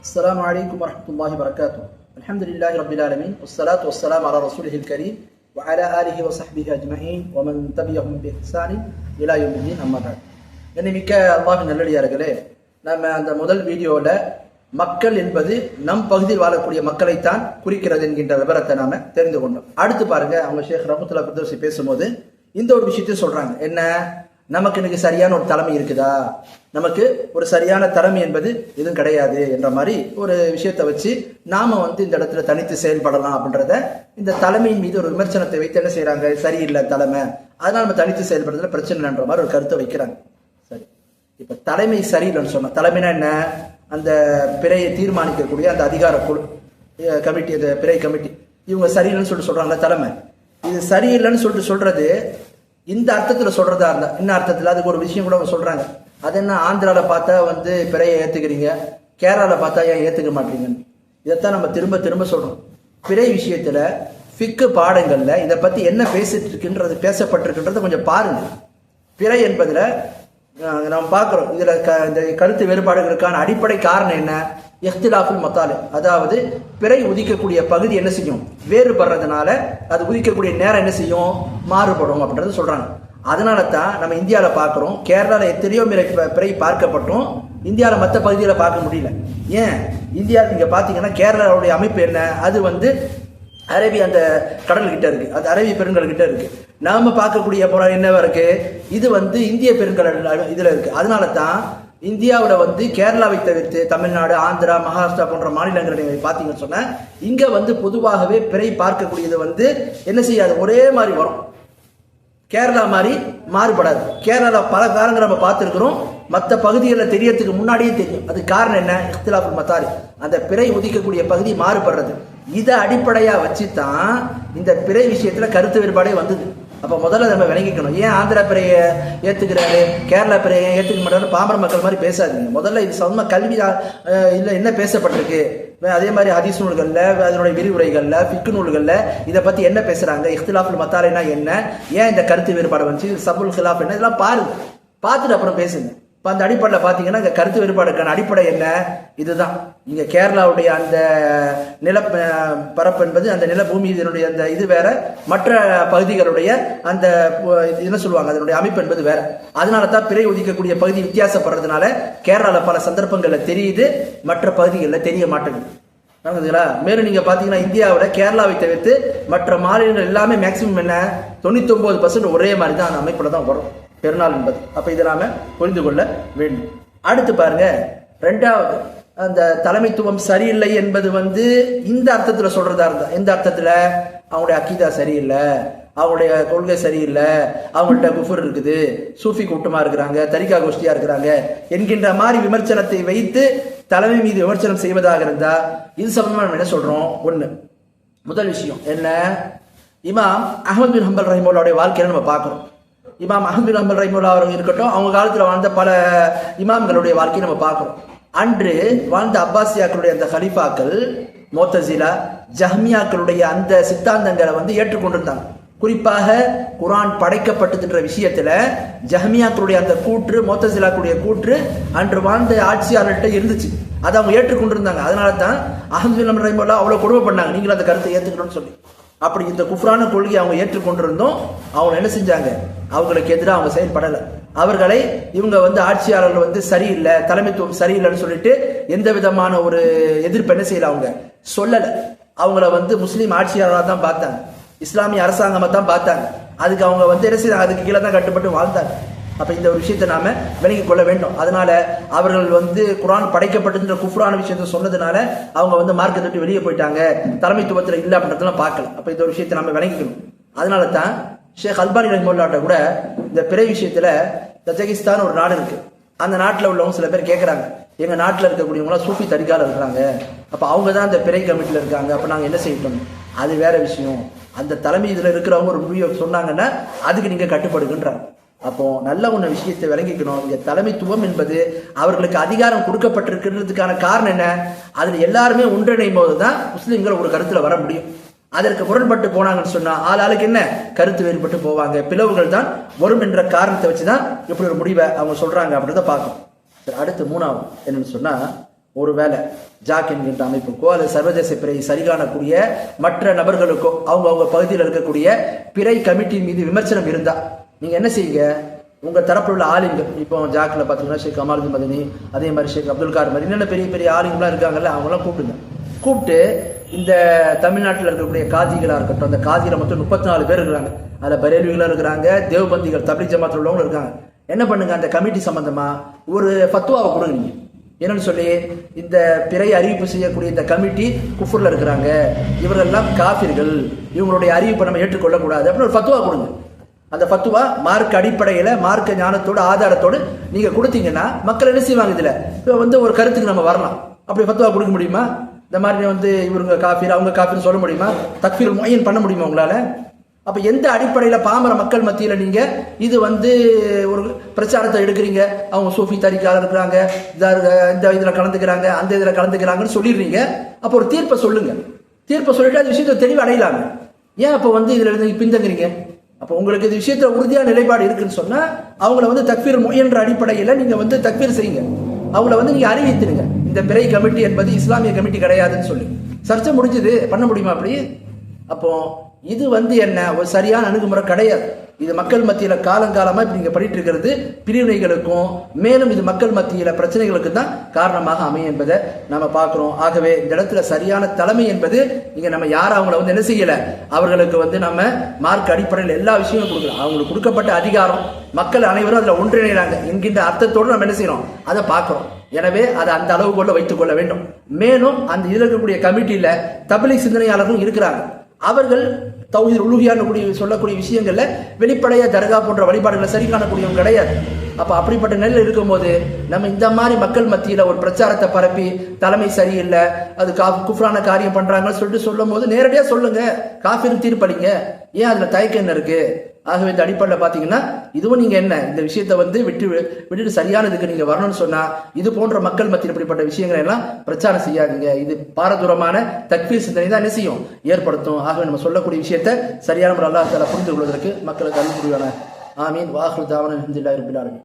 السلام عليكم ورحمة الله وبركاته الحمد لله رب العالمين والصلاة والسلام على رسوله الكريم وعلى آله وصحبه أجمعين ومن تبعهم بإحسان إلى يوم الدين أما بعد என்னை மிக்க அல்லாஹின் நல்லடியார்களே நம்ம அந்த முதல் வீடியோவில் மக்கள் என்பது நம் பகுதியில் வாழக்கூடிய மக்களைத்தான் குறிக்கிறது என்கின்ற விவரத்தை நாம தெரிந்து கொண்டோம் அடுத்து பாருங்க அவங்க ஷேக் ரஹமத்துல்லா பிரதோசி பேசும்போது இந்த ஒரு விஷயத்தையும் சொல்றாங்க என்ன நமக்கு இன்னைக்கு சரியான ஒரு தலைமை இருக்குதா? நமக்கு ஒரு சரியான தலைமை என்பது எதுவும் கிடையாது என்ற மாதிரி ஒரு விஷயத்தை வச்சு நாம வந்து இந்த இடத்துல தனித்து செயல்படலாம் அப்படின்றத இந்த தலைமையின் மீது ஒரு விமர்சனத்தை வைத்து என்ன செய்யறாங்க சரியில்லை தலைமை. அதனால நம்ம தனித்து செயல்படுறதுல பிரச்சனை மாதிரி ஒரு கருத்தை வைக்கிறாங்க. சரி. இப்ப தலைமை சரியில்லைன்னு சொன்னா தலைமைனா என்ன? அந்த பிறையை தீர்மானிக்கக்கூடிய அந்த அதிகார குழு கமிட்டி அந்த பிறை கமிட்டி. இவங்க சரியில்லைன்னு சொல்லிட்டு சொல்றாங்களா தலைமை. இது சரியில்லைன்னு சொல்லிட்டு சொல்றது இந்த அர்த்தத்தில் சொல்றதா இருந்தா இன்ன அர்த்தத்தில்? அதுக்கு ஒரு விஷயம் கூட சொல்கிறாங்க சொல்றாங்க. அது என்ன? ஆந்திராவில் பார்த்தா வந்து பிறையை ஏத்துக்கிறீங்க. கேரளாவில் பார்த்தா ஏன் ஏத்துக்க மாட்டீங்கன்னு. இதைத்தான் நம்ம திரும்ப திரும்ப சொல்றோம். பிறை விஷயத்துல ஃபிக்கு பாடங்கள்ல இதை பத்தி என்ன பேசிட்டு இருக்குன்றது பேசப்பட்டிருக்குன்றதை கொஞ்சம் பாருங்க. பிறை என்பதுல அஹ், நாம் பார்க்குறோம். இதுல க- இந்த கருத்து வேறுபாடுகளுக்கான அடிப்படை காரணம் என்ன? இஃப்திலாஃபுல் மத்தாலு. அதாவது பிறை உதிக்கக்கூடிய பகுதி என்ன செய்யும்? வேறுபடுறதுனால அது உதிக்கக்கூடிய நேரம் என்ன செய்யும்? மாறுபடும் அப்படின்றத சொல்கிறாங்க அதனால தான் நம்ம இந்தியாவில் பார்க்குறோம். கேரளாவில் எத்தனையோ பிறை பிறை பார்க்கப்பட்டும். இந்தியாவில் மற்ற பகுதியில் பார்க்க முடியல. ஏன்? இந்தியா நீங்கள் பார்த்தீங்கன்னா கேரளாவுடைய அமைப்பு என்ன? அது வந்து அரேபிய அந்த கடல்கிட்ட இருக்குது அது அரேபிய பெருங்கடல் இருக்குது நாம் பார்க்கக்கூடிய புறம் என்னவா இருக்குது இது வந்து இந்திய பெருங்கடல் இதில் இருக்குது அதனால தான் இந்தியாவில் வந்து கேரளாவை தவிர்த்து தமிழ்நாடு ஆந்திரா மகாராஷ்டிரா போன்ற மாநிலங்களை பார்த்தீங்கன்னு சொன்னால் இங்கே வந்து பொதுவாகவே பிறை பார்க்கக்கூடியது வந்து என்ன செய்யாது? ஒரே மாதிரி வரும். கேரளா மாதிரி மாறுபடாது. கேரளா பல காரணங்கள் நம்ம பார்த்துருக்குறோம். மற்ற பகுதிகளில் தெரியறதுக்கு முன்னாடியே தெரியும். அது காரணம் என்ன? இஃப்திலாஃபுல் மத்தாரி அந்த பிறை உதிக்கக்கூடிய பகுதி மாறுபடுறது. இதை அடிப்படையாக வச்சு தான் இந்த பிறை விஷயத்தில் கருத்து வேறுபாடே வந்தது. அப்ப முதல்ல நம்ம விளங்கிக்கணும். ஏன் ஆந்திரா பிறைய ஏத்துக்கிறாரு? கேரளா பிறைய ஏன் ஏத்துக்க மாட்டாரு பாமர மக்கள் மாதிரி பேசாதீங்க. முதல்ல இது சொந்தமாக கல்வி இல்லை இல்ல என்ன பேசப்பட்டிருக்கு? அதே மாதிரி ஹதீஸ் நூல்களில் அதனுடைய விரிவுரைகளில் பிக்கு நூல்களில் இதை பற்றி என்ன பேசுகிறாங்க இஃப்திலாஃபுல் மத்தாலைனா என்ன? ஏன் இந்த கருத்து வேறுபாடு வந்துச்சு? சபுல் ஹிலாஃப் என்ன? இதெல்லாம் பாருங்க. பார்த்துட்டு அப்புறம் பேசுங்க. இப்போ அந்த அடிப்படையில் பார்த்தீங்கன்னா இந்த கருத்து வேறுபாடுக்கான அடிப்படை என்ன? இதுதான். இங்கே கேரளாவுடைய அந்த நில பரப்பு என்பது அந்த நிலபூமி இதனுடைய அந்த இது வேற. மற்ற பகுதிகளுடைய அந்த இது என்ன சொல்லுவாங்க? அதனுடைய அமைப்பு என்பது வேற. அதனால தான் பிறை உதிக்கக்கூடிய பகுதி வித்தியாசப்படுறதுனால கேரளாவில் பல சந்தர்ப்பங்களில் தெரியுது மற்ற பகுதிகளில் தெரிய மாட்டேங்குது. புரியுதுங்களா மேலும் நீங்கள் பார்த்தீங்கன்னா இந்தியாவோட கேரளாவை தவிர்த்து மற்ற மாநிலங்கள் எல்லாமே மேக்சிமம் என்ன? தொண்ணூத்தொம்பது பர்சன்ட் ஒரே மாதிரி தான் அந்த அமைப்பில் தான் வரும். பெருநாள் என்பது. அப்போ இதை நாம புரிந்து கொள்ள வேண்டும். அடுத்து பாருங்க ரெண்டாவது அந்த தலைமைத்துவம் சரியில்லை என்பது வந்து இந்த அர்த்தத்தில் சொல்றதா இருந்தா எந்த அர்த்தத்தில்? அவங்களுடைய அக்கீதா சரியில்லை அவங்களுடைய கொள்கை சரியில்லை அவங்கள்ட்ட குஃபர் இருக்குது சூஃபி கூட்டமாக இருக்கிறாங்க தரிகா கோஷ்டியாக இருக்கிறாங்க என்கின்ற மாதிரி விமர்சனத்தை வைத்து தலைமை மீது விமர்சனம் செய்வதாக இருந்தா இது சம்பந்தமாக நம்ம என்ன சொல்றோம்? ஒன்று முதல் விஷயம் என்ன? இமாம் அஹமது பின் ஹம்பல் ரஹிமுல்லாவுடைய வாழ்க்கையில நம்ம பார்க்குறோம். இமாம் அஹமது அமல் ரஹிமுல்லா அவர்கள் இருக்கட்டும் அவங்க காலத்தில் வாழ்ந்த பல இமாம்களுடைய வாழ்க்கையை நம்ம பார்க்குறோம். அன்று வாழ்ந்த அப்பாசியாக்களுடைய அந்த ஹலிஃபாக்கள் மோத்தசிலா ஜஹ்மியாக்களுடைய அந்த சித்தாந்தங்களை வந்து ஏற்றுக்கொண்டிருந்தாங்க. குறிப்பாக குரான் படைக்கப்பட்டதுன்ற விஷயத்துல ஜஹ்மியாக்களுடைய அந்த கூற்று மோத்தசிலாக்களுடைய கூற்று அன்று வாழ்ந்த ஆட்சியாளர்கிட்ட இருந்துச்சு. அதை அவங்க ஏற்றுக்கொண்டிருந்தாங்க. அதனால தான் அஹமது ரஹிமுல்லா அவ்வளோ கொடுமை பண்ணாங்க நீங்களும் அந்த கருத்தை ஏற்றுக்கணும்னு சொல்லி. அப்படி இந்த குஃப்ரான கொள்கையை அவங்க ஏற்றுக்கொண்டிருந்தோம். அவங்க என்ன செஞ்சாங்க? அவங்களுக்கு எதிராக அவங்க செயல்படலை. அவர்களை இவங்க வந்து ஆட்சியாளர்கள் வந்து சரியில்லை தலைமைத்துவம் சரியில்லைன்னு சொல்லிட்டு எந்த விதமான ஒரு எதிர்ப்பு என்ன செய்யல அவங்க? சொல்லலை. அவங்கள வந்து முஸ்லீம் ஆட்சியாளராக தான் பார்த்தாங்க. இஸ்லாமிய அரசாங்கமாக தான் பார்த்தாங்க. அதுக்கு அவங்க வந்து என்ன செய்தாங்க? அதுக்கு கீழே தான் கட்டுப்பட்டு வாழ்ந்தாங்க. அப்போ இந்த ஒரு விஷயத்தை நாம விலகி கொள்ள வேண்டும். அதனால அவர்கள் வந்து குரான் படைக்கப்பட்டதுன்ற குஃப்ரான விஷயத்த சொன்னதுனால அவங்க வந்து மார்க்கத்தை விட்டு வெளியே போயிட்டாங்க. தலைமைத்துவத்தில் இல்லை அப்படின்றதெல்லாம் பார்க்கல. அப்போ இந்த ஒரு விஷயத்தை நாம விளங்கிக்கணும். அதனால தான் ஷேக் அல்பானி ரஹ்மல்லாட்ட கூட இந்த பிறை விஷயத்துல தஜகிஸ்தான் ஒரு நாடு இருக்கு. அந்த நாட்டில் உள்ளவங்க சில பேர் கேட்குறாங்க எங்க நாட்டில் இருக்கக்கூடியவங்களாம் சூஃபி தரிகால இருக்கிறாங்க. அப்போ அவங்க தான் அந்த பிறை கமிட்டியில் இருக்காங்க. அப்போ நாங்கள் என்ன செய்யட்டும்? அது வேற விஷயம். அந்த தலைமை இதில் இருக்கிறவங்க ஒரு முடிவை சொன்னாங்கன்னா அதுக்கு நீங்கள் கட்டுப்படுகின்றாங்க அப்போ நல்ல ஒன்று விஷயத்தை விளங்கிக்கணும். இங்க தலைமைத்துவம் என்பது அவர்களுக்கு அதிகாரம் கொடுக்கப்பட்டிருக்கிறதுக்கான காரணம் என்ன? அதில் எல்லாருமே ஒன்றிணையும் போது தான் முஸ்லீம்கள் ஒரு கருத்தில் வர முடியும். அதற்கு முரண்பட்டு போனாங்கன்னு சொன்னா ஆள் ஆளுக்கு என்ன? கருத்து வேறுபட்டு போவாங்க. பிளவுகள் தான் வரும் என்ற காரணத்தை வச்சு தான் இப்படி ஒரு முடிவை அவங்க சொல்றாங்க அப்படின்றத பார்க்கும் அடுத்து மூணாவது என்னன்னு சொன்னா ஒருவேளை ஜாக் என்கின்ற அமைப்புக்கோ அல்லது சர்வதேச பிறையை சரிகாணக்கூடிய மற்ற நபர்களுக்கோ அவங்க அவங்க பகுதியில் இருக்கக்கூடிய பிறை கமிட்டி மீது விமர்சனம் இருந்தா நீங்க என்ன செய்யுங்க? உங்க தரப்பில் உள்ள ஆளுங்கள் இப்போ ஜாக்கில் பார்த்தீங்கன்னா ஷேக் கமாலுதீன் மதனி அதே மாதிரி ஷேக் அப்துல் கார் மாதிரி என்னென்ன பெரிய பெரிய ஆளுங்களாம் இருக்காங்கல்ல அவங்களாம் கூப்பிடுங்க. கூப்பிட்டு இந்த தமிழ்நாட்டில் இருக்கக்கூடிய காதிகளாக இருக்கட்டும் அந்த காதியில் மொத்தம் முப்பத்தி நாலு பேர் இருக்கிறாங்க. அதில் பரேலிகளும் இருக்கிறாங்க தேவபந்திகள் தபிலி ஜமாத்தில் உள்ளவங்களும் இருக்காங்க. என்ன பண்ணுங்க? அந்த கமிட்டி சம்பந்தமா ஒரு ஃபத்துவாவை கொடுங்க நீங்கள் என்னன்னு சொல்லி இந்த பிறை அறிவிப்பு செய்யக்கூடிய இந்த கமிட்டி குஃபூரில் இருக்கிறாங்க. இவரெல்லாம் காஃபிர்கள். இவங்களுடைய அறிவிப்பை நம்ம ஏற்றுக்கொள்ளக்கூடாது அப்படின்னு ஒரு ஃபத்துவா கொடுங்க. அந்த ஃபத்துவா மார்க் அடிப்படையில் மார்க்க ஞானத்தோட ஆதாரத்தோடு நீங்கள் கொடுத்தீங்கன்னா மக்கள் என்ன செய்வாங்க இதில்? இப்போ வந்து ஒரு கருத்துக்கு நம்ம வரலாம். அப்படி ஃபத்துவா கொடுக்க முடியுமா? இந்த மாதிரி வந்து இவருங்க காஃபீர் அவங்க காஃபின்னு சொல்ல முடியுமா? தக்ஃபீர் முயன் பண்ண முடியுமா உங்களால்? அப்போ எந்த அடிப்படையில் பாமர மக்கள் மத்தியில் நீங்கள் இது வந்து ஒரு பிரச்சாரத்தை எடுக்கிறீங்க? அவங்க சூஃபி தரிக்கால இருக்கிறாங்க இந்த இதில் கலந்துக்கிறாங்க அந்த இதில் கலந்துக்கிறாங்கன்னு சொல்லிடுறீங்க. அப்போ ஒரு தீர்ப்பை சொல்லுங்கள் தீர்ப்பை சொல்லிட்டு அந்த விஷயத்தை தெளிவு அடையலாங்க ஏன் அப்போ வந்து இதில் இருந்து பின்தங்குறீங்க? அப்போ உங்களுக்கு இது விஷயத்தில் உறுதியான நிலைப்பாடு இருக்குன்னு சொன்னால் அவங்கள வந்து தக்வீர் முயன்ற அடிப்படையில் நீங்கள் வந்து தக்வீர் செய்யுங்க. அவங்கள வந்து நீங்கள் அறிவித்துருங்க. இந்த பிறை கமிட்டி என்பது இஸ்லாமிய கமிட்டி கிடையாதுன்னு சொல்லி. சர்ச்சை முடிஞ்சது. பண்ண முடியுமா அப்படி? அப்போ இது வந்து என்ன? ஒரு சரியான அணுகுமுறை கிடையாது. இது மக்கள் மத்தியில் காலங்காலமாக இப்படி நீங்கள் பண்ணிட்டு இருக்கிறது பிரிவினைகளுக்கும் மேலும் இது மக்கள் மத்தியில் பிரச்சனைகளுக்கு தான் காரணமாக அமையும் என்பதை நம்ம பார்க்குறோம். ஆகவே இந்த இடத்துல சரியான தலைமை என்பது நீங்கள் நம்ம யாரும் அவங்கள வந்து என்ன செய்யலை? அவர்களுக்கு வந்து நம்ம மார்க் அடிப்படையில் எல்லா விஷயமும் கொடுக்குறோம் அவங்களுக்கு கொடுக்கப்பட்ட அதிகாரம் மக்கள் அனைவரும் அதில் ஒன்றிணைகிறாங்க என்கின்ற அர்த்தத்தோடு நம்ம என்ன செய்யறோம்? அதை பார்க்குறோம். எனவே அதை அந்த அளவுக்குள்ள வைத்துக் கொள்ள வேண்டும். மேலும் அந்த இதில் இருக்கக்கூடிய கமிட்டியில் தபிலி சிந்தனையாளர்களும் இருக்கிறாங்க. அவர்கள் தௌஹீத் உலுகியான கூடிய சொல்லக்கூடிய விஷயங்களில் வெளிப்படையாக தர்கா போன்ற வழிபாடுகளை சரி காணக்கூடியவங்க கிடையாது. அப்போ அப்படிப்பட்ட நிலையில் இருக்கும்போது நம்ம இந்த மாதிரி மக்கள் மத்தியில் ஒரு பிரச்சாரத்தை பரப்பி தலைமை சரியில்லை அது கா குஃப்ரான காரியம் பண்ணுறாங்கன்னு சொல்லிட்டு சொல்லும் போது நேரடியாக சொல்லுங்கள் காஃபின்னு தீர்ப்பளிங்க. ஏன் அதில் தயக்கம் என்ன இருக்குது ஆகவே இந்த அடிப்படையில் பார்த்தீங்கன்னா இதுவும் நீங்கள் என்ன இந்த விஷயத்தை வந்து விட்டு விட்டுட்டு சரியானதுக்கு நீங்கள் வரணும்னு சொன்னால் இது போன்ற மக்கள் மத்தியில் இப்படிப்பட்ட விஷயங்களை எல்லாம் பிரச்சாரம் செய்யாதீங்க. இது பாரதூரமான தக்வீர் சிந்தனை தான் என்ன செய்யும்? ஏற்படுத்தும். ஆகவே நம்ம சொல்லக்கூடிய விஷயத்தை சரியான முறை அல்லாஹால புரிந்து கொள்வதற்கு மக்களுக்கு அருள் புரிவான ஆமீன். வாஹ்ரு தாவன அல்ஹம்துலில்லாஹி ரப்பில்